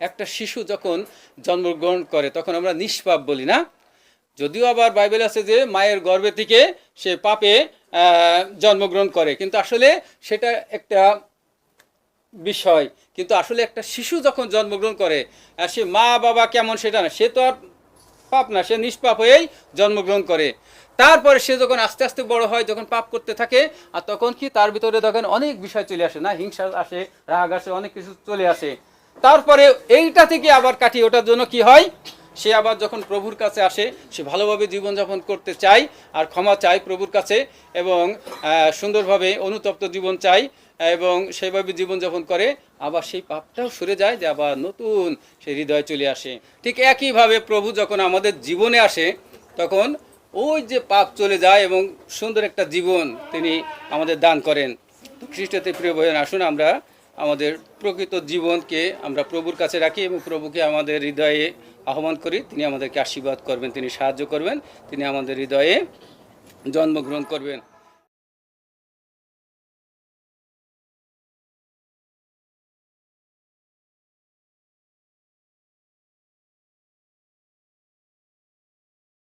একটা শিশু যখন জন্মগ্রহণ করে, তখন আমরা নিষ্পাপ বলি, না? যদিও আবার বাইবেল আছে যে, মায়ের গর্ভে থেকে সে পাপে জন্মগ্রহণ করে। কিন্তু আসলে সেটা একটা বিষয়। কিন্তু আসলে একটা শিশু যখন জন্মগ্রহণ করে, আর সে মা বাবা কেমন সেটা না, সে তো আর পাপ না, সে নিষ্পাপ হয়েই জন্মগ্রহণ করে। তারপরে সে যখন আস্তে আস্তে বড় হয়, যখন পাপ করতে থাকে, আর তখন কি তার ভিতরে তখন অনেক বিষয় চলে আসে, না? হিংসা আসে, রাগ আসে, অনেক কিছু চলে আসে। তারপরে এইটা থেকে আবার কাটিয়ে ওঠার জন্য কি হয়? সে আবার যখন প্রভুর কাছে আসে, সে ভালোভাবে জীবনযাপন করতে চায় আর ক্ষমা চায় প্রভুর কাছে এবং সুন্দরভাবে অনুতপ্ত জীবন চায় এবং সেইভাবে জীবনযাপন করে। আবার সেই পাপটাও সরে যায় যে আবার নতুন সে হৃদয় চলে আসে। ঠিক একইভাবে প্রভু যখন আমাদের জীবনে আসে, তখন ওই যে পাপ চলে যায় এবং সুন্দর একটা জীবন তিনি আমাদের দান করেন। খ্রিস্টতে প্রিয় বইয়ের আসুন আমরা। আমাদের প্রকৃত জীবনকে আমরা প্রভুর কাছে রাখি এবং প্রভুকে আমাদের হৃদয়ে আহ্বান করি। তিনি আমাদেরকে আশীর্বাদ করবেন, তিনি সাহায্য করবেন, তিনি আমাদের হৃদয়ে জন্মগ্রহণ করবেন।